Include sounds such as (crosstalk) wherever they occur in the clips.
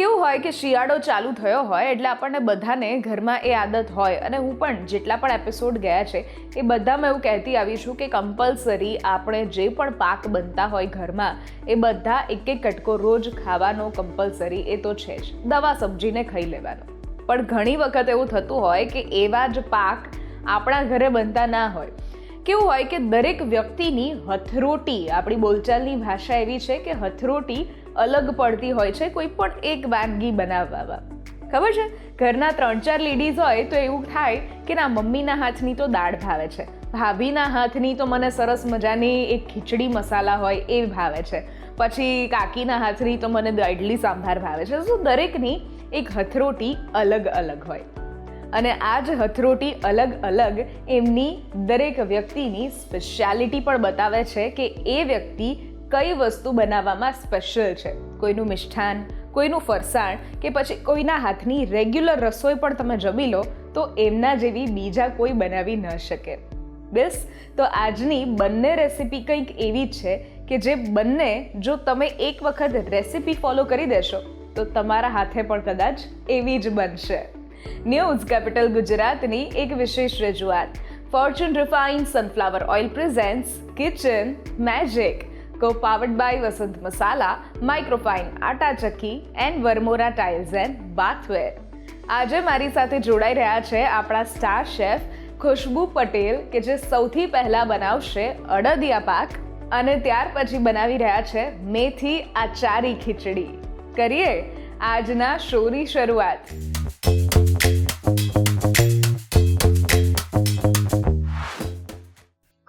કેવું હોય કે શિયાળો ચાલુ થયો હોય એટલે આપણને બધાને ઘરમાં એ આદત હોય. અને હું પણ જેટલા પણ એપિસોડ ગયા છે, એ બધામાં એવું કહેતી આવી છું કે કમ્પલસરી આપણે જે પણ પાક બનતા હોય ઘરમાં, એ બધા એક એક કટકો રોજ ખાવાનો કમ્પલસરી એ તો છે જ. દવા સમજીને ખાઈ લેવાનો. પણ ઘણી વખત એવું થતું હોય કે એવા જ પાક આપણા ઘરે બનતા ના હોય. કેવું હોય કે દરેક વ્યક્તિની હથરોટી, આપણી બોલચાલની ભાષા એવી છે કે હથરોટી અલગ પડતી હોય છે કોઈ પણ એક વાનગી બનાવવામાં. ખબર છે? ઘરના ત્રણ ચાર લેડીઝ હોય તો એવું થાય કે ના, મમ્મીના હાથની તો દાળ ભાવે છે. ભાભીના હાથની તો મને સરસ મજાની એક ખીચડી મસાલા હોય એ ભાવે છે. પછી કાકીના હાથની તો મને ઇડલી સાંભાર ભાવે છે. તો દરેકની એક હથરોટી અલગ અલગ હોય. અને આ જ હથરોટી અલગ અલગ એમની દરેક વ્યક્તિની સ્પેશિયાલિટી પણ બતાવે છે કે એ વ્યક્તિ કઈ વસ્તુ બનાવવામાં સ્પેશિયલ છે? કોઈનું મિષ્ઠાન, કોઈનું ફરસાણ કે પછી કોઈના હાથની રેગ્યુલર રસોઈ પણ તમે જમી લો, તો એમના જેવી બીજા કોઈ બનાવી ન શકે. બસ તો આજની બંને રેસિપી કંઈક એવી જ છે કે જે બંને જો તમે એક વખત રેસિપી ફોલો કરી દેશો, તો તમારા હાથે પણ કદાચ એવી જ બનશે. ન્યૂઝ કેપિટલ ગુજરાતની એક વિશેષ રજૂઆત. Fortune refined sunflower oil presents, kitchen, magic. Co powered by Vasant Masala microfine atta chakki and Varmora tiles and bathware આજે મારી સાથે જોડાઈ રહ્યા છે આપણા સ્ટાર શેફ ખુશ્બુ પટેલ, કે જે સૌથી પહેલાં બનાવશે અડદિયા પાક અને ત્યાર પછી બનાવી રહ્યા છે મેથી આચારી ખીચડી. કરીએ આજના શોની શરૂઆત.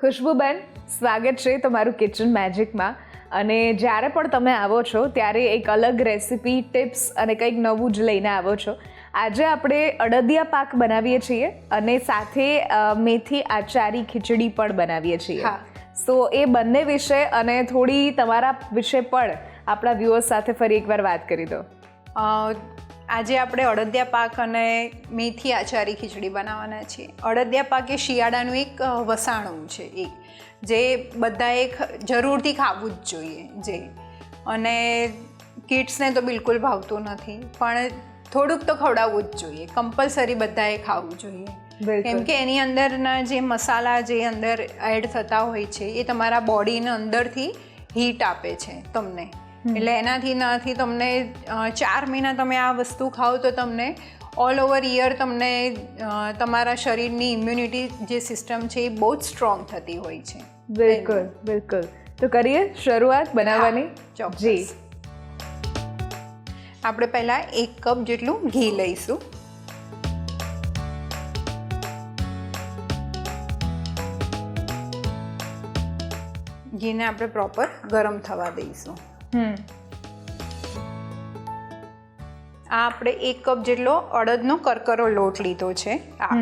ખુશ્બુબેન સ્વાગત છે તમારું કિચન મેજિકમાં અને જ્યારે પણ તમે આવો છો ત્યારે એક અલગ રેસિપી ટિપ્સ અને કંઈક નવું જ લઈને આવો છો. આજે આપણે અડદિયા પાક બનાવીએ છીએ અને સાથે મેથી આચારી ખીચડી પણ બનાવીએ છીએ. સો એ બંને વિશે અને થોડી તમારા વિશે પણ આપણા વ્યુઅર્સ સાથે ફરી એકવાર વાત કરી દો. આજે આપણે અડદિયા પાક અને મેથી આચારી ખીચડી બનાવવાના છીએ. અડદિયા પાક એ શિયાળાનું એક વસાણું છે એક જે બધાએ એક જરૂરથી ખાવું જ જોઈએ જે. અને કિડ્સને તો બિલકુલ ભાવતું નથી પણ થોડુંક તો ખવડાવવું જ જોઈએ કમ્પલસરી બધાએ ખાવું જોઈએ. કેમ કે એની અંદરના જે મસાલા જે અંદર એડ થતા હોય છે એ તમારા બોડીને અંદરથી હીટ આપે છે તમને. એટલે એનાથી નાથી તમને ચાર મહિના તમે આ વસ્તુ ખાઓ તો તમને ઓલ ઓવર યર તમને તમારા શરીરની ઇમ્યુનિટી જે સિસ્ટમ છે એ બહુ જ સ્ટ્રોંગ થતી હોય છે. બિલકુલ બિલકુલ. તો કરીએ શરૂઆત બનાવવાની. જી. આપણે પહેલાં એક કપ જેટલું ઘી લઈશું. ઘીને આપણે પ્રોપર ગરમ થવા દઈશું. હમ. આ આપણે એક કપ જેટલો અડદનો કરકરો લોટ લીધો છે. આ.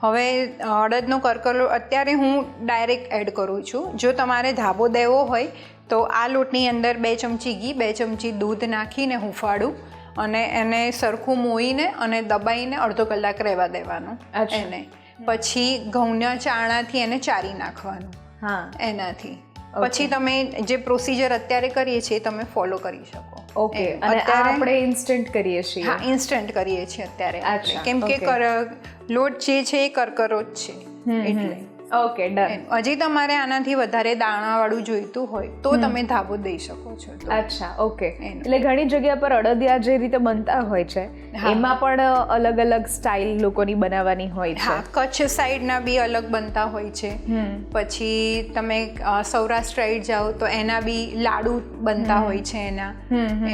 હવે અડદનો કરકરો અત્યારે હું ડાયરેક્ટ એડ કરું છું. જો તમારે ધાબો દેવો હોય તો આ લોટની અંદર બે ચમચી ઘી બે ચમચી દૂધ નાખીને હુંફાડું અને એને સરખું મોઈને અને દબાઈને અડધો કલાક રહેવા દેવાનું. એને. પછી ઘઉંના ચાણાથી એને ચારી નાખવાનું. હા. એનાથી. પછી તમે જે પ્રોસિજર અત્યારે કરીએ છીએ એ તમે ફોલો કરી શકો. ઓકે અને અત્યારે- આપણે ઇન્સ્ટન્ટ કરીએ છીએ? હા ઇન્સ્ટન્ટ કરીએ છીએ અત્યારે. કેમ કે લોટ જે છે એ કરકરો જ છે એટલે ઓકે ડન હજી તમારે આનાથી વધારે દાણાવાળું જોઈતું હોય તો તમે ધાબો દઈ શકો છો અચ્છા ઓકે એટલે ઘણી જગ્યા પર અડદિયા જે રીતે બનતા હોય છે એમાં પણ અલગ અલગ સ્ટાઇલ લોકોની બનાવવાની હોય છે. હા કચ્છ સાઈડના બી અલગ બનતા હોય છે. પછી તમે સૌરાષ્ટ્ર સાઈડ જાઓ તો એના બી લાડુ બનતા હોય છે એના.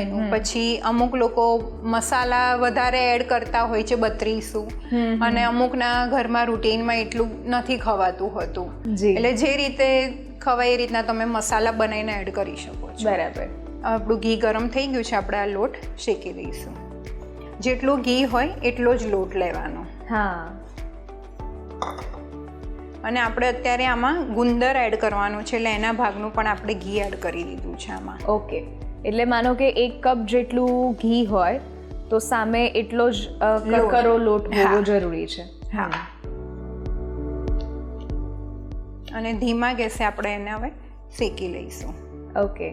એનું. પછી અમુક લોકો મસાલા વધારે એડ કરતા હોય છે બત્રીસું. અને અમુકના ઘરમાં રૂટીનમાં એટલું નથી ખવાતું. હોતું. હતું એટલે જે રીતે ખવાય એ રીતના તમે મસાલા બનાવીને એડ કરી શકો છો. બરાબર. આપણું ઘી ગરમ થઈ ગયું છે આપણે આ લોટ શેકી દઈશું. જેટલું ઘી હોય એટલો જ લોટ લેવાનો. હા. અને આપણે અત્યારે આમાં ગુંદર એડ કરવાનું છે એટલે એના ભાગનું પણ આપણે ઘી એડ કરી દીધું છે આમાં. ઓકે. એટલે માનો કે એક કપ જેટલું ઘી હોય તો સામે એટલો જ કરો. કરકરો લોટ હોવો જરૂરી છે. હા. અને ધીમા ગેસે આપણે એને હવે શેકી લઈશું. ઓકે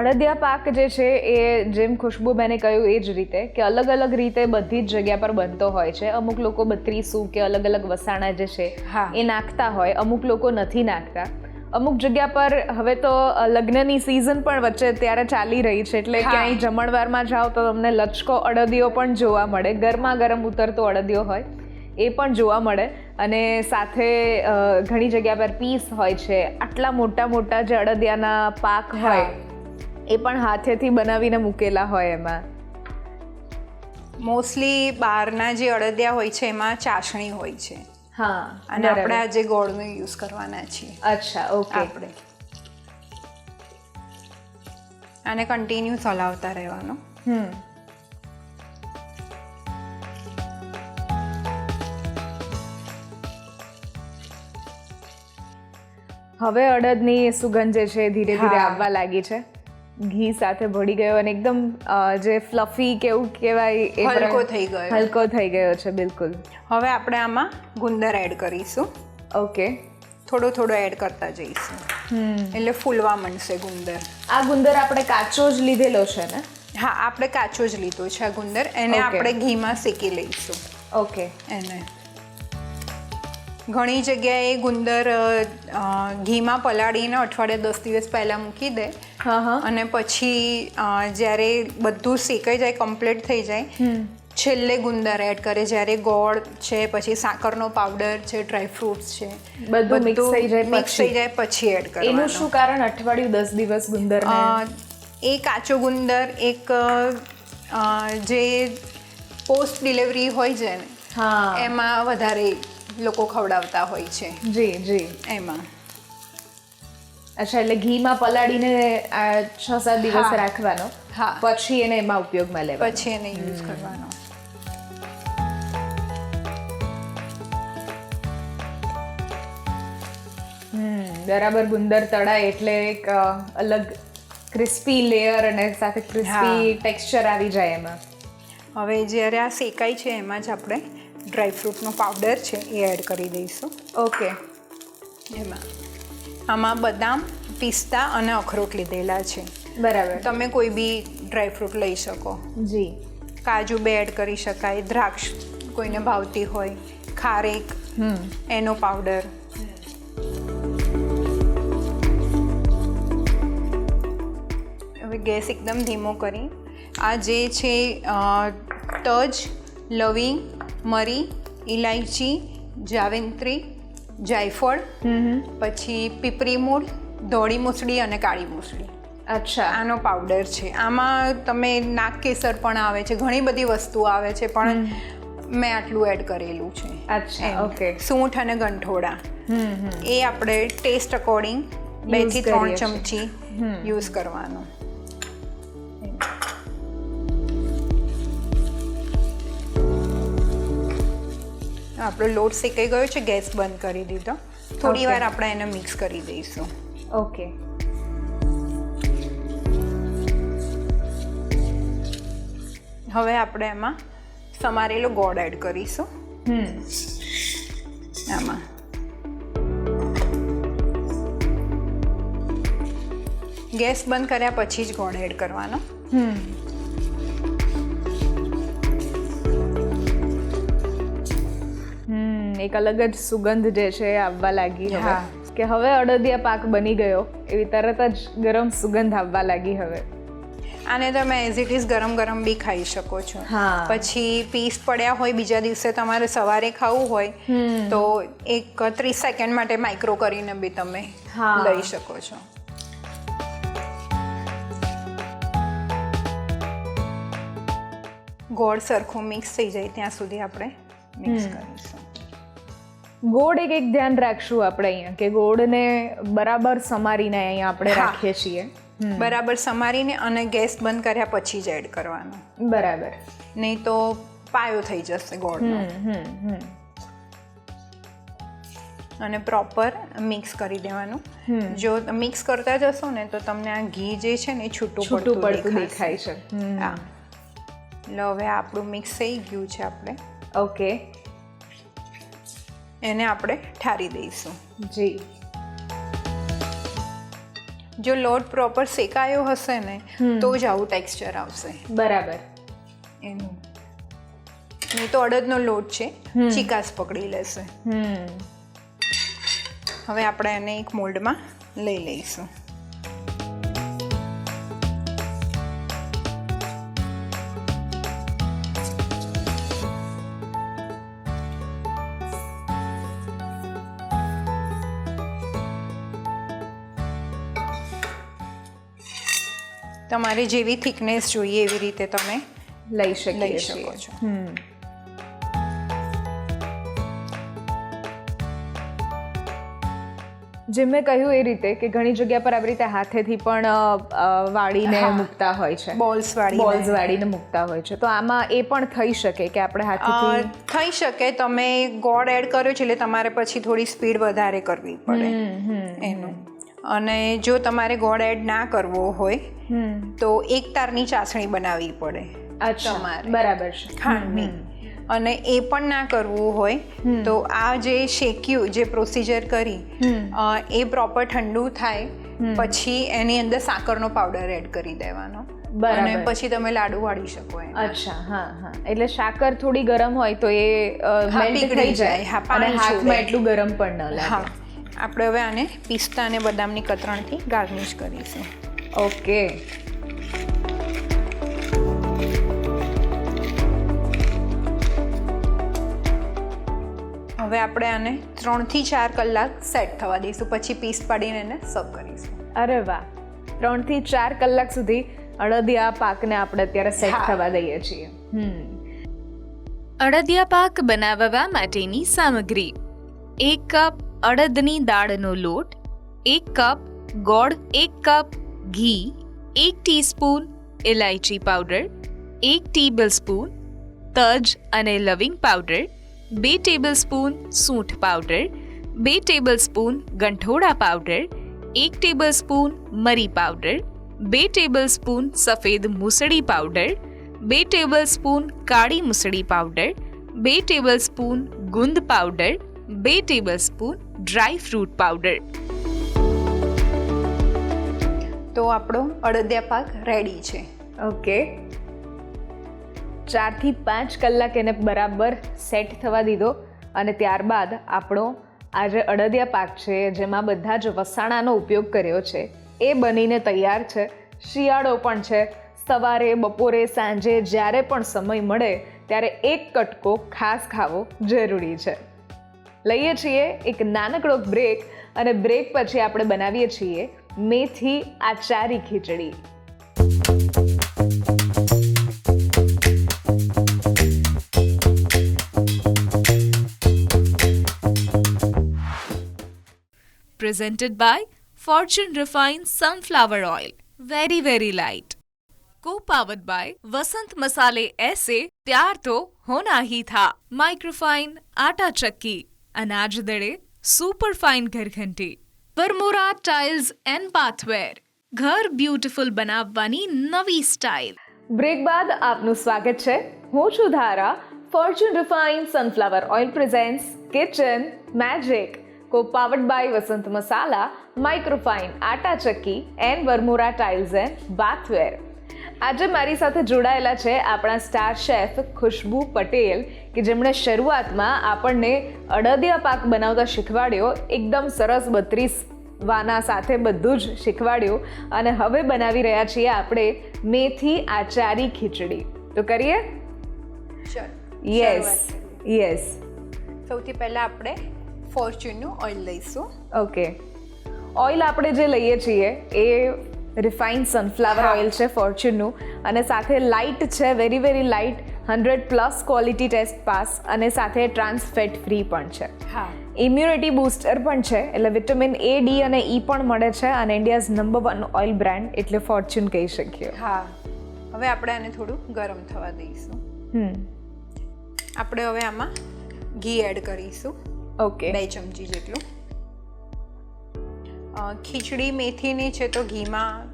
અડદિયા પાક જે છે એ જેમ ખુશ્બુબેને કહ્યું એ જ રીતે કે અલગ અલગ રીતે બધી જ જગ્યા પર બનતો હોય છે. અમુક લોકો બત્રીસું કે અલગ અલગ વસાણા જે છે હા. એ નાખતા હોય અમુક લોકો નથી નાખતા. અમુક જગ્યા પર હવે તો લગ્નની સિઝન પણ વચ્ચે ત્યારે ચાલી રહી છે એટલે ક્યાંય જમણવારમાં જાઓ તો તમને લચકો અડદિયો પણ જોવા મળે. ગરમા ગરમ ઉતરતો અડદિયો હોય. એ પણ જોવા મળે. અને સાથે ઘણી જગ્યા પર પીસ હોય છે. આટલા મોટા મોટા જે અડદિયાના પાક હોય એ પણ હાથેથી બનાવીને મૂકેલા હોય એમાં. મોસ્ટલી બહારના જે અડદિયા હોય છે એમાં ચાસણી હોય છે. હા અને આપણે આજે ગોળનો યુઝ કરવાના છીએ. અચ્છા ઓકે. આપણે. આને કન્ટિન્યુ ચલાવતા રહેવાનો. હમ. હવે અડદની સુગંધ જે છે ધીરે ધીરે આવવા લાગી છે. ઘી સાથે ભળી ગયો અને એકદમ જે ફ્લફી કેવું કહેવાય એ હલકો થઈ ગયો. હલકો થઈ ગયો છે બિલકુલ. હવે આપણે આમાં ગુંદર એડ કરીશું. ઓકે. થોડો થોડો એડ કરતા જઈશું. એટલે ફૂલવા માંડશે ગુંદર. આ ગુંદર આપણે કાચો જ લીધેલો છે ને? હા આપણે કાચો જ લીધો છે આ ગુંદર. એને આપણે ઘીમાં શેકી લઈશું. ઓકે. એને. ઘણી જગ્યાએ ગુંદર ઘીમાં પલાળીને અઠવાડિયા દસ દિવસ પહેલાં મૂકી દે. હા હા. અને પછી જ્યારે બધું શેકાઈ જાય કમ્પ્લીટ થઈ જાય છેલ્લે ગુંદર એડ કરે. જ્યારે ગોળ છે પછી સાકરનો પાવડર છે ડ્રાયફ્રૂટ્સ છે બધું mix થઈ જાય મિક્સ થઈ જાય પછી એડ એનું શું કારણ? અઠવાડિયું દસ દિવસ ગુંદર એ કાચો ગુંદર એક જે પોસ્ટ ડિલિવરી હોય છે ને હા. એમાં વધારે લોકો ખવડાવતા હોય છે. જી જી. એમાં. અચ્છા એટલે ઘીમાં પલાળીને આ છ સાત દિવસ રાખવાનો. હા. પછી એને એમાં ઉપયોગમાં લેવાનો. પછી એને યુઝ કરવાનો. બરાબર ગુંદર તળાય એટલે એક અલગ ક્રિસ્પી લેયર અને સાથે ક્રિસ્પી ટેક્સચર આવી જાય એમાં. હવે જ્યારે આ શેકાય છે એમાં જ આપણે ડ્રાયફ્રૂટનો પાવડર છે એ એડ કરી દઈશું. ઓકે. એમાં. આમાં બદામ પિસ્તા અને અખરોટ લીધેલા છે. બરાબર. તમે કોઈ બી ડ્રાયફ્રૂટ લઈ શકો. જી. કાજુ બે એડ કરી શકાય દ્રાક્ષ કોઈને ભાવતી હોય ખારેક હમ. એનો પાવડર. હવે ગેસ એકદમ ધીમો કરી. આ જે છે તજ લવિંગ મરી ઇલાયચી જાવેન્ત્રી જાયફળ પછી પીપરી મૂળ ધોળી મૂસળી અને કાળી મૂસળી. અચ્છા. આનો પાવડર છે. આમાં તમે નાક કેસર પણ આવે છે ઘણી બધી વસ્તુઓ આવે છે પણ મેં આટલું એડ કરેલું છે. અચ્છા ઓકે. સૂંઠ અને ગંઠોડા હમ હમ. એ આપણે ટેસ્ટ અકોર્ડિંગ બેથી ત્રણ. ચમચી યુઝ કરવાનો. આપણો લોટ શેકાઈ ગયો છે ગેસ બંધ કરી દીધો. થોડી વાર આપણે એને મિક્સ કરી દઈશું. ઓકે હવે આપણે એમાં સમારેલો ગોળ એડ કરીશું. હમ. આમાં. ગેસ બંધ કર્યા પછી જ ગોળ એડ કરવાનો. હમ. હમ એક અલગ જ સુગંધ જે છે આવવા લાગી હવે. કે હવે અડદિયા પાક બની ગયો. એવી તરત જ ગરમ સુગંધ આવવા લાગી હવે. આને તમે એઝ ઇટ ઇઝ ગરમ ગરમ બી ખાઈ શકો છો. હા. પછી પીસ પડ્યા હોય બીજા દિવસે તમારે સવારે ખાવું હોય તો એક ત્રીસ સેકન્ડ માટે માઇક્રો કરીને બી તમે હા. લઈ શકો છો. ગોળ સરખું મિક્સ થઈ જાય ત્યાં સુધી આપણે મિક્સ કરીશું. ગોળ એક એક ધ્યાન રાખશું આપણે અહીંયા કે ગોળને બરાબર સમારીને અહીંયા આપણે રાખીએ છીએ. બરાબર સમારીને અને ગેસ બંધ કર્યા પછી જ એડ કરવાનું. બરાબર. નહીં તો પાયો થઈ જશે ગોળનો. અને પ્રોપર મિક્સ કરી દેવાનું. જો મિક્સ કરતા જશો ને તો તમને આ ઘી જે છે ને છૂટું છૂટું પડતું. દેખાય છે. હા. એટલે હવે આપણું મિક્સ થઈ ગયું છે આપણે. ઓકે. એને આપણે ઠારી દઈશું. જી. જો લોટ પ્રોપર શેકાયો હશે ને તો જ આવું ટેક્સચર આવશે. બરાબર. એનું. નહીં તો અડદનો લોટ છે ચિકાસ પકડી લેશે. હવે આપણે એને એક મોલ્ડમાં લઈ લઈશું. તમારે જેવી થિકનેસ જોઈએ એવી રીતે તમે લઈ શકીએ લઈ શકો છો. જેમ મેં કહ્યું એ રીતે કે ઘણી જગ્યા પર આવી રીતે હાથેથી પણ વાળીને મૂકતા હોય છે. બોલ્સ વાળી બોલ્સ વાળીને મૂકતા હોય છે. તો આમાં એ પણ થઈ શકે કે આપણે હાથેથી થઈ શકે. તમે ગોળ એડ કર્યો છે એટલે તમારે પછી થોડી સ્પીડ વધારે કરવી પડે. એનું. અને જો તમારે ગોળ એડ ના કરવો હોય તો એક તારની ચાસણી બનાવવી પડે તમારે. બરાબર છે. ખાંડની અને એ પણ ના કરવું હોય તો આ જે શેક્યું જે પ્રોસિજર કરી એ પ્રોપર ઠંડુ થાય પછી એની અંદર સાકરનો પાવડર એડ કરી દેવાનો. અને પછી તમે લાડુ વાળી શકો અચ્છા હા હા. એટલે સાકર થોડી ગરમ હોય તો એ મેલ્ટ થઈ જાય અને હાથમાં એટલું ગરમ પણ ન લાગે. આપણે હવે આને પિસ્તા અને બદામની કતરણથી ગાર્નિશ કરીશું. ઓકે. હવે આપણે આને ત્રણથી ચાર કલાક સેટ થવા દઈશું. પછી પીસ પાડીને એને સર્વ કરીશું. અરે વાહ. ત્રણથી ચાર કલાક સુધી અડદિયા પાકને આપણે અત્યારે સેટ થવા દઈએ છીએ. હમ. અડદિયા પાક બનાવવા માટેની સામગ્રી. એક કપ અડદની દાળનો લોટ, એક કપ ગોળ, એક કપ ઘી, એક ટીસ્પૂન ઇલાયચી પાવડર, એક ટેબલ સ્પૂન તજ અને લવિંગ પાવડર, બે ટેબલ સ્પૂન સૂંઠ પાવડર, બે ટેબલ સ્પૂન ગંઠોડા પાવડર, એક ટેબલ સ્પૂન મરી પાવડર, બે ટેબલ સ્પૂન સફેદ મૂસળી પાવડર, બે ટેબલ સ્પૂન કાળી મૂસળી પાવડર, બે ટેબલ સ્પૂન ગુંદ પાવડર, બે tablespoon dry fruit powder. તો આપણો અડદિયા પાક રેડી છે. ઓકે ચારથી પાંચ કલાક એને બરાબર સેટ થવા દીધો અને ત્યારબાદ આપણો આ જે અડદિયા પાક છે જેમાં બધા જ વસાણાનો ઉપયોગ કર્યો છે એ બનીને તૈયાર છે. શિયાળો પણ છે. સવારે બપોરે સાંજે જ્યારે પણ સમય મળે ત્યારે એક કટકો ખાસ ખાવો જરૂરી છે. લઈએ છીએ એક નાનકડો બ્રેક અને બ્રેક પછી આપણે બનાવીએ છીએ methi achari khichdi presented by Fortune Refined Sunflower Oil. Very, very light. Co-powered by Vasant Masale ऐसे प्यार तो होना ही था माइक्रोफाइन आटा चक्की અનાજ દળે સુપર સુપરફાઇન ઘરઘંટી વરમોરા ટાઇલ્સ એન્ડ બાથવેર ઘર બ્યુટીફુલ બનાવવાની નવી સ્ટાઇલ બ્રેક બાદ આપનું સ્વાગત છે હું છું Dhara Fortune refine sunflower oil presents kitchen magic co powered by Vasant Masala microfine atta chakki and Varmora tiles and bathware આજે મારી સાથે જોડાયેલા છે આપણા સ્ટાર શેફ ખુશ્બુ પટેલ કે જેમણે શરૂઆતમાં આપણને અડદિયા પાક બનાવતા શીખવાડ્યો એકદમ સરસ બત્રીસ વાના સાથે બધું જ શીખવાડ્યું અને હવે બનાવી રહ્યા છીએ આપણે મેથી આચારી ખીચડી. તો કરીએ? ચલો યસ યસ સૌથી પહેલાં આપણે ફોર્ચ્યુનનું ઓઇલ લઈશું. ઓકે ઓઇલ આપણે જે લઈએ છીએ એ રિફાઇન સનફ્લાવર ઓઇલ છે ફોર્ચ્યુનનું અને સાથે લાઇટ છે very very light hundred plus quality test pass અને સાથે ટ્રાન્સ ફેટ ફ્રી પણ છે. હા. ઇમ્યુનિટી બૂસ્ટર પણ છે એટલે વિટામિન એ ડી અને ઈ પણ મળે છે અને India's number one oil brand એટલે ફોર્ચ્યુન કહી શકીએ. હા. હવે આપણે આને થોડું ગરમ થવા દઈશું. હમ. આપણે હવે આમાં ઘી એડ કરીશું. ઓકે બે ચમચી જેટલું. ખીચડી મેથીની છે તો ઘીમાં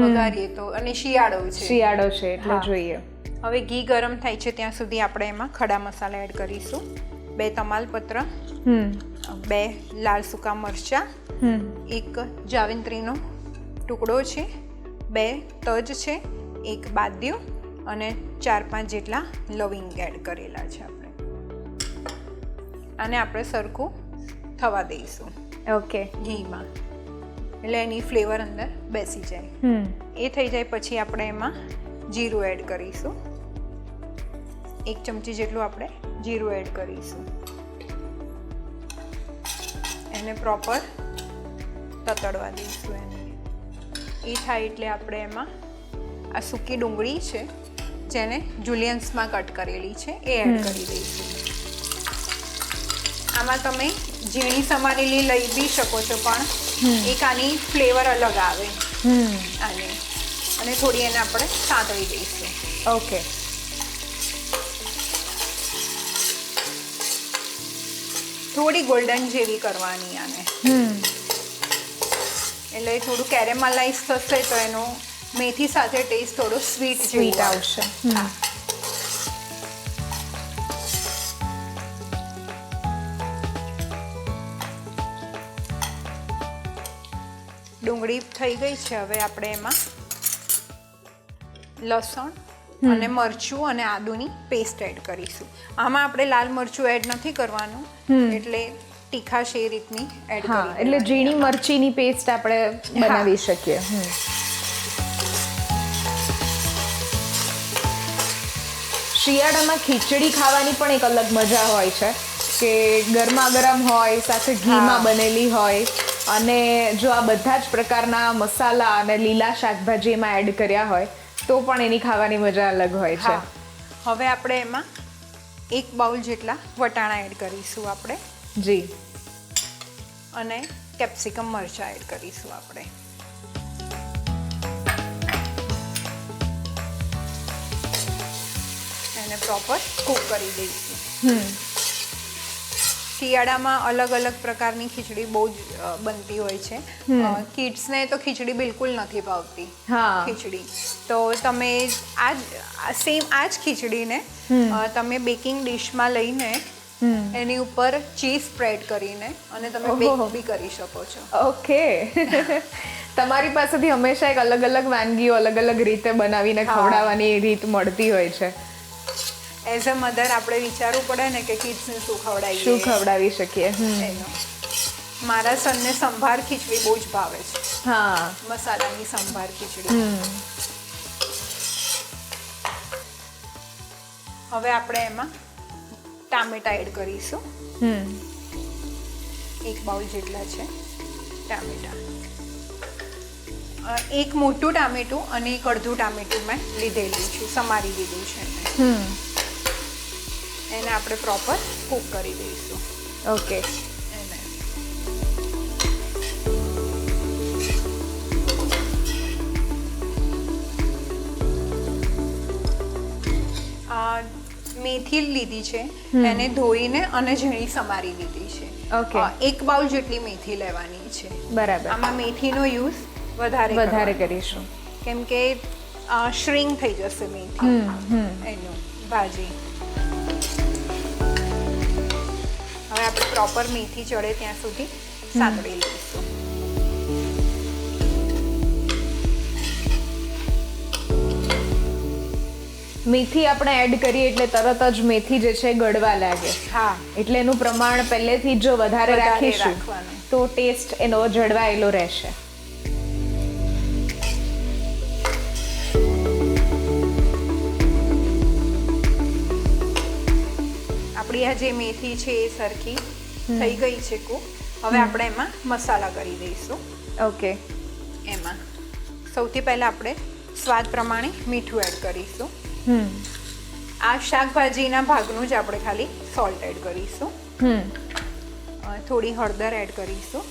વઘારીએ તો અને શિયાળો છે. શિયાળો છે એટલે જોઈએ. હવે ઘી ગરમ થાય છે ત્યાં સુધી આપણે એમાં ખડા મસાલા એડ કરીશું. બે તમાલપત્ર હમ. બે લાલ સૂકા મરચાં એક જાવિત્રીનો ટુકડો છે બે તજ છે એક બાદ્યું અને ચાર પાંચ જેટલા લવિંગ એડ કરેલા છે આપણે. આને આપણે સરખું થવા દઈશું ઓકે. ઘીમાં. એટલે એની ફ્લેવર અંદર બેસી જાય. હમ. એ થઈ જાય પછી આપણે એમાં જીરું એડ કરીશું. એક ચમચી જેટલું આપણે જીરું એડ કરીશું. એને પ્રોપર તતડવા દઈશું એને. એ થાય એટલે આપણે એમાં આ સૂકી ડુંગળી છે જેને જુલિયન્સમાં કટ કરેલી છે એ એડ કરી દઈશું. આમાં તમે ઝીણી સમારેલી લઈ બી શકો છો પણ એક આની ફ્લેવર અલગ આવે. આની અને થોડી એને આપણે સાંતળી દઈશું. ઓકે. થોડી ગોલ્ડન જેવી કરવાની આને. એટલે થોડું કેરેમલાઇઝ થશે તો એનો મેથી સાથે ટેસ્ટ થોડો સ્વીટ સ્વીટ આવશે. હા. ડુંગળી થઈ ગઈ છે હવે આપણે એમાં લસણ અને મરચું અને આદુની પેસ્ટ એડ કરીશું. આમાં આપણે લાલ મરચું એડ નથી કરવાનું એટલે તીખાશ એ રીતની એડ હા એટલે ઝીણી મરચીની પેસ્ટ આપણે બનાવી શકીએ. શિયાળામાં ખીચડી ખાવાની પણ એક અલગ મજા હોય છે કે ગરમા ગરમ હોય સાથે ઘીમાં બનેલી હોય. અને જો આ બધા જ પ્રકારના મસાલા અને લીલા શાકભાજી એમાં એડ કર્યા હોય તો પણ એની ખાવાની મજા અલગ હોય છે. હવે આપણે એમાં એક બાઉલ જેટલા વટાણા એડ કરીશું આપણે. જી. અને કેપ્સિકમ મરચાં એડ કરીશું આપણે. એને પ્રોપર કૂક કરી દઈશું. હમ. શિયાળામાં અલગ અલગ પ્રકારની ખીચડી બહુ જ બનતી હોય છે. કિડ્સને તો ખીચડી બિલકુલ નથી ભાવતી ખીચડી. તો તમે આ સેમ આ જ ખીચડીને તમે બેકિંગ ડિશમાં લઈને એની ઉપર ચીઝ સ્પ્રેડ કરીને અને તમે. બેક બી કરી શકો છો. ઓકે. (laughs) તમારી પાસેથી હંમેશા એક અલગ અલગ વાનગીઓ અલગ અલગ રીતે બનાવીને ખવડાવવાની રીત મળતી હોય છે. એઝ અ મધર આપણે વિચારવું પડે ને કે કિડ્સને શું ખવડાવીએ. શું ખવડાવી શકીએ? મારા સનને સંભાર ખીચડી બહુ જ ભાવે છે. હા. મસાલાની સંભાર ખીચડી. હવે આપણે એમાં ટામેટા એડ કરીશું. હમ. એક બાઉલ જેટલા છે ટામેટા. એક મોટું ટામેટું અને એક અડધું ટામેટું મેં લીધેલું છે સમારી લીધું છે. એને આપણે પ્રોપર કૂક કરી દઈશું. ઓકે એને. આ મેથી લીધી છે એને ધોઈને અને ઝીણી સમારી લીધી છે. ઓકે એક બાઉલ જેટલી મેથી લેવાની છે. બરાબર. આમાં મેથીનો યુઝ વધારે વધારે કરીશું. કેમ કે શ્રીંગ થઈ જશે મેથી. એનું ભાજી. પ્રોપર મેથી ચડે ત્યાં સુધી સાંતળી લઈશું. મેથી આપણે એડ કરીએ એટલે તરત જ મેથી જે છે ગળવા લાગે. હા. એટલે એનું પ્રમાણ પહેલેથી જો વધારે રાખીશું. તો ટેસ્ટ એનો જળવાયેલો રહેશે. આપણી આ જે મેથી છે એ સરખી થઈ ગઈ છે કૂક. હવે આપણે એમાં મસાલા કરી દઈશું. ઓકે. એમાં સૌથી પહેલાં આપણે સ્વાદ પ્રમાણે મીઠું એડ કરીશું. આ શાકભાજીના ભાગનું જ આપણે ખાલી સોલ્ટ એડ કરીશું. થોડી હળદર એડ કરીશું.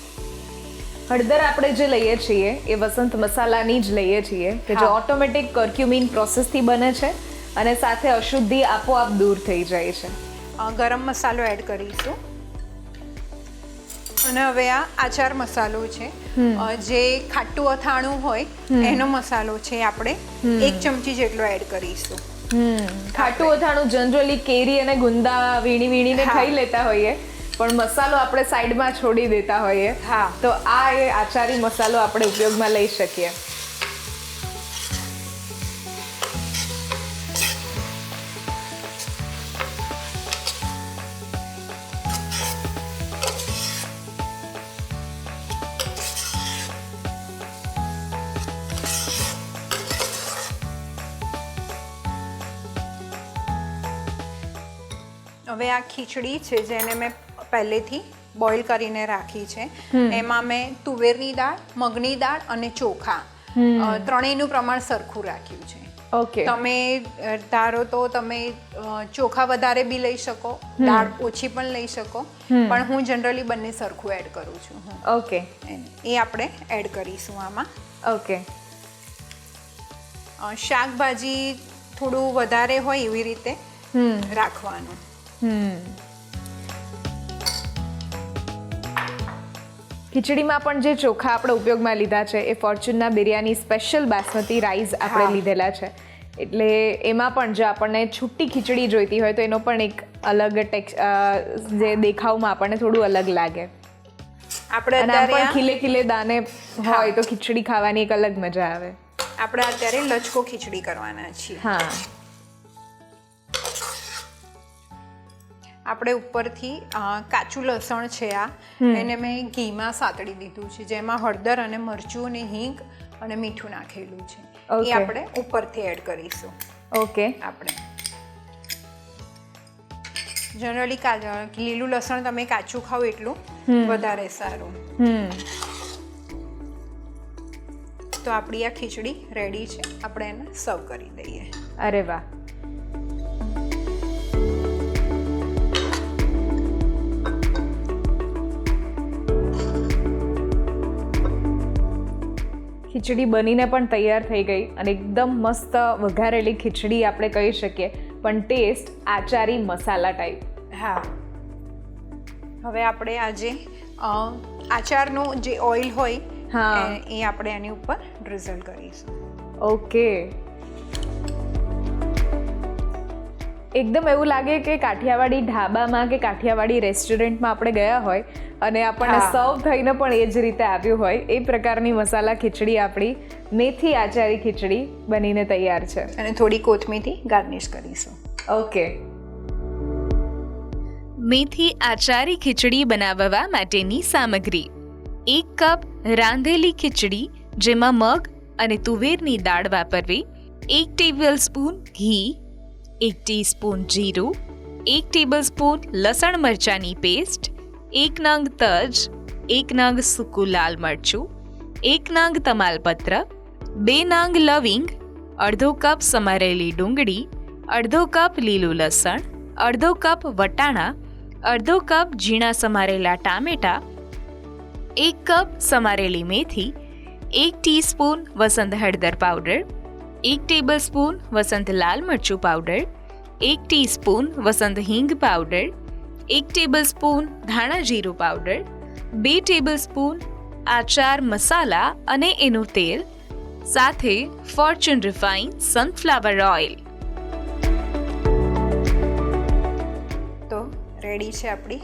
હળદર આપણે જે લઈએ છીએ એ વસંત મસાલાની જ લઈએ છીએ કે જે ઓટોમેટિક કર્ક્યુમિન પ્રોસેસથી બને છે અને સાથે અશુદ્ધિ આપોઆપ દૂર થઈ જાય છે. ગરમ મસાલો એડ કરીશું. અને હવે આ આચાર મસાલો છે. જે ખાટું અથાણું હોય એનો મસાલો છે આપણે. એક ચમચી જેટલો એડ કરીશું. ખાટું અથાણું જનરલી કેરી અને ગુંદા વીણી વીણીને. ખાઈ લેતા હોઈએ પણ મસાલો આપણે સાઈડમાં છોડી દેતા હોઈએ. હા. તો આ એ આચારી મસાલો આપણે ઉપયોગમાં લઈ શકીએ. આ ખીચડી છે જેને મેં પહેલેથી બોઇલ કરીને રાખી છે. એમાં મેં તુવેરની દાળ મગની દાળ અને ચોખા. ત્રણેયનું પ્રમાણ સરખું રાખ્યું છે. ઓકે. તમે ધારો તો તમે ચોખા વધારે બી લઈ શકો દાળ ઓછી પણ લઈ શકો પણ હું જનરલી બંને સરખું એડ કરું છું. ઓકે. એ આપણે એડ કરીશું આમાં. ઓકે. શાકભાજી થોડું વધારે હોય એવી રીતે રાખવાનું. ખીચડીમાં પણ જે ચોખા આપણે ઉપયોગમાં લીધા છે એ ફોર્ચ્યુનના બિરયાની સ્પેશિયલ બાસમતી રાઈસ આપણે લીધેલા છે. એટલે એમાં પણ જો આપણને છૂટી ખીચડી જોઈતી હોય તો એનો પણ એક અલગ ટેક્સ જે દેખાવમાં આપણને થોડું અલગ લાગે. આપણે અત્યારે પણ ખીલે ખીલે દાને હોય તો ખીચડી ખાવાની એક અલગ મજા આવે. આપણે અત્યારે લચકો ખીચડી કરવાના છીએ. હા. આપણે ઉપરથી કાચું લસણ છે આ. એને મેં ઘીમાં સાતળી દીધું છે જેમાં હળદર અને મરચું અને હિંગ અને મીઠું નાખેલું છે. એ આપણે ઉપરથી એડ કરીશું. ઓકે આપણે. જનરલી લીલું લસણ તમે કાચું ખાઓ એટલું વધારે સારું. તો આપણી આ ખીચડી રેડી છે. આપણે એને સર્વ કરી દઈએ. અરે વાહ. ખીચડી બનીને પણ તૈયાર થઈ ગઈ અને એકદમ મસ્ત વઘારેલી ખીચડી આપણે કહી શકીએ પણ ટેસ્ટ આચારી મસાલા ટાઈપ હા. હવે આપણે આજે આચારનું જે ઓઇલ હોય હા. એ- આપણે એની ઉપર ડ્રિઝલ કરીશું. ઓકે એકદમ એવું લાગે કે કાઠિયાવાડી ઢાબામાં કે કાઠિયાવાડી રેસ્ટોરન્ટમાં આપણે ગયા હોય અને આપણને. સર્વ થઈને પણ એ જ રીતે આવ્યું હોય એ પ્રકારની મસાલા ખીચડી આપણી મેથી આચારી ખીચડી બનીને તૈયાર છે. અને થોડી કોથમીથી ગાર્નિશ કરીશું. ઓકે મેથી આચારી ખીચડી બનાવવા માટેની સામગ્રી. એક કપ રાંધેલી ખીચડી જેમાં મગ અને તુવેરની દાળ વાપરવી એક ટેબલ સ્પૂન ઘી એક ટીસ્પૂન જીરું, એક ટેબલસ્પૂન લસણ મરચાંની પેસ્ટ, એક નંગ તજ, એક નંગ સૂકું લાલ મરચું, એક નંગ તમાલપત્ર, બે નંગ લવિંગ, અડધો કપ સમારેલી ડુંગળી, અડધો કપ લીલું લસણ, અડધો કપ વટાણા, અડધો કપ ઝીણા સમારેલા ટામેટા, એક કપ સમારેલી મેથી, એક ટીસ્પૂન વસંત હળદર પાવડર એક ટેબલસ્પૂન વસંત લાલ મરચું પાવડર એક ટીસ્પૂન વસંત હિંગ પાવડર એક ટેબલસ્પૂન ધાણા જીરું પાવડર બે ટેબલસ્પૂન આચાર મસાલા અને એનું તેલ સાથે ફોર્ચ્યુન રિફાઇન સનફ્લાવર ઓઇલ તો રેડી છે આપણી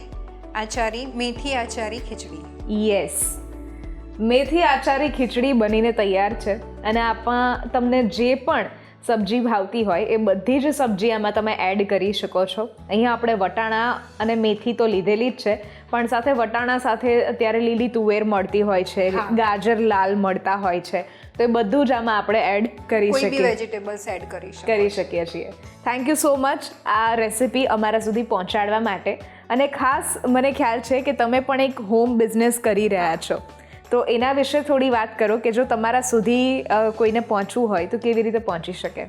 આચારી મેથી આચારી ખીચડી. યસ મેથી આચારી ખીચડી બનીને તૈયાર છે અને આમાં તમને જે પણ સબ્જી ભાવતી હોય એ બધી જ સબ્જી આમાં તમે એડ કરી શકો છો. અહીંયા આપણે વટાણા અને મેથી તો લીધેલી જ છે પણ સાથે વટાણા સાથે અત્યારે લીલી તુવેર મળતી હોય છે ગાજર લાલ મળતા હોય છે. તો એ બધું જ આમાં આપણે એડ કરી શકીએ. વેજીટેબલ્સ એડ કરી કરી શકીએ છીએ. થેન્ક યુ સો મચ આ રેસિપી અમારા સુધી પહોંચાડવા માટે. અને ખાસ મને ખ્યાલ છે કે તમે પણ એક હોમ બિઝનેસ કરી રહ્યા છો. તો એના વિશે થોડી વાત કરો કે જો તમારા સુધી કોઈને પહોંચવું હોય તો કેવી રીતે પહોંચી શકે?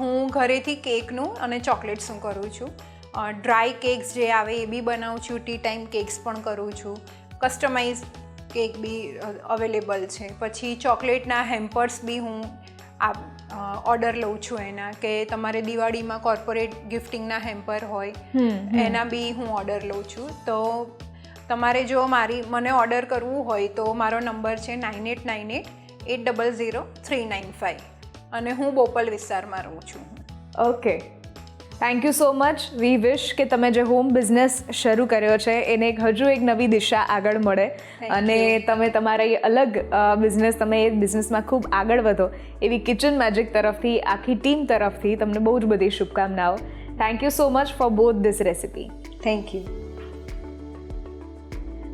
હું ઘરેથી કેકનું અને ચોકલેટ્સનું કરું છું. ડ્રાય કેક્સ જે આવે એ બી બનાવું છું ટી ટાઈમ કેક્સ પણ કરું છું. કસ્ટમાઇઝ કેક બી અવેલેબલ છે. પછી ચોકલેટના હેમ્પર્સ બી હું આ ઓર્ડર લઉં છું એના કે તમારે દિવાળીમાં કોર્પોરેટ ગિફ્ટિંગના હેમ્પર હોય એના બી હું ઓર્ડર લઉં છું. તો તમારે જો મારી મને ઓર્ડર કરવું હોય તો મારો નંબર છે nine eight nine eight eight double zero three nine five અને હું બોપલ વિસ્તારમાં રહું છું. Okay thank you so much we wish કે તમે જે હોમ બિઝનેસ શરૂ કર્યો છે એને એક હજુ એક નવી દિશા આગળ મળે. અને તમે તમારા એ અલગ બિઝનેસ તમે એ બિઝનેસમાં ખૂબ આગળ વધો. એવી કિચન મેજિક તરફથી આખી ટીમ તરફથી તમને બહુ જ બધી શુભકામનાઓ. Thank you so much for both this recipe thank you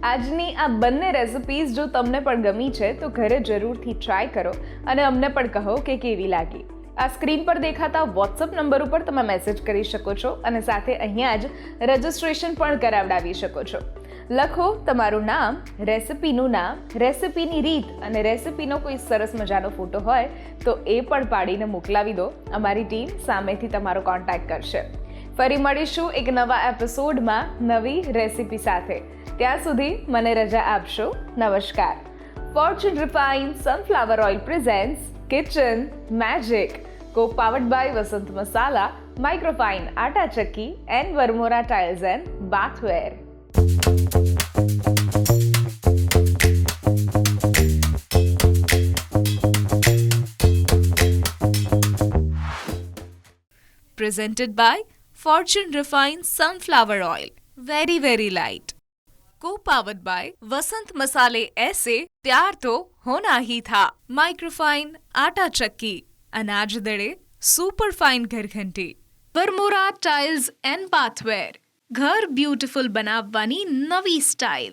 આજની આ બંને રેસિપીઝ જો તમને પણ ગમી છે, તો ઘરે જરૂરથી ટ્રાય કરો અને અમને પણ કહો કે કેવી લાગી. આ સ્ક્રીન પર દેખાતા વોટ્સઅપ નંબર ઉપર તમે મેસેજ કરી શકો છો અને સાથે અહીંયા જ રજિસ્ટ્રેશન પણ કરાવડાવી શકો છો. લખો તમારું નામ રેસિપીનું નામ રેસિપીની રીત અને રેસિપીનો કોઈ સરસ મજાનો ફોટો હોય, તો એ પણ પાડીને મોકલાવી દો. અમારી ટીમ સામેથી તમારો કોન્ટેક્ટ કરશે. ફરી મળીશું એક નવા એપિસોડમાં નવી રેસિપી સાથે. ત્યાં સુધી મને રજા આપશો નમસ્કાર Fortune refined sunflower oil presents kitchen magic co powered by Vasant Masala microfine atta chakki and Varmora tiles and bathware presented by Fortune Refined Sunflower Oil. Very, very light. Co-powered by वसंत मसाले ऐसे प्यार तो होना ही था microfine आटा चक्की अनाज दड़े super fine घर घंटी વરમોરા ટાઇલ્સ એન્ડ બાથવેર ઘર બ્યુટીફુલ બનાવવાની નવી સ્ટાઇલ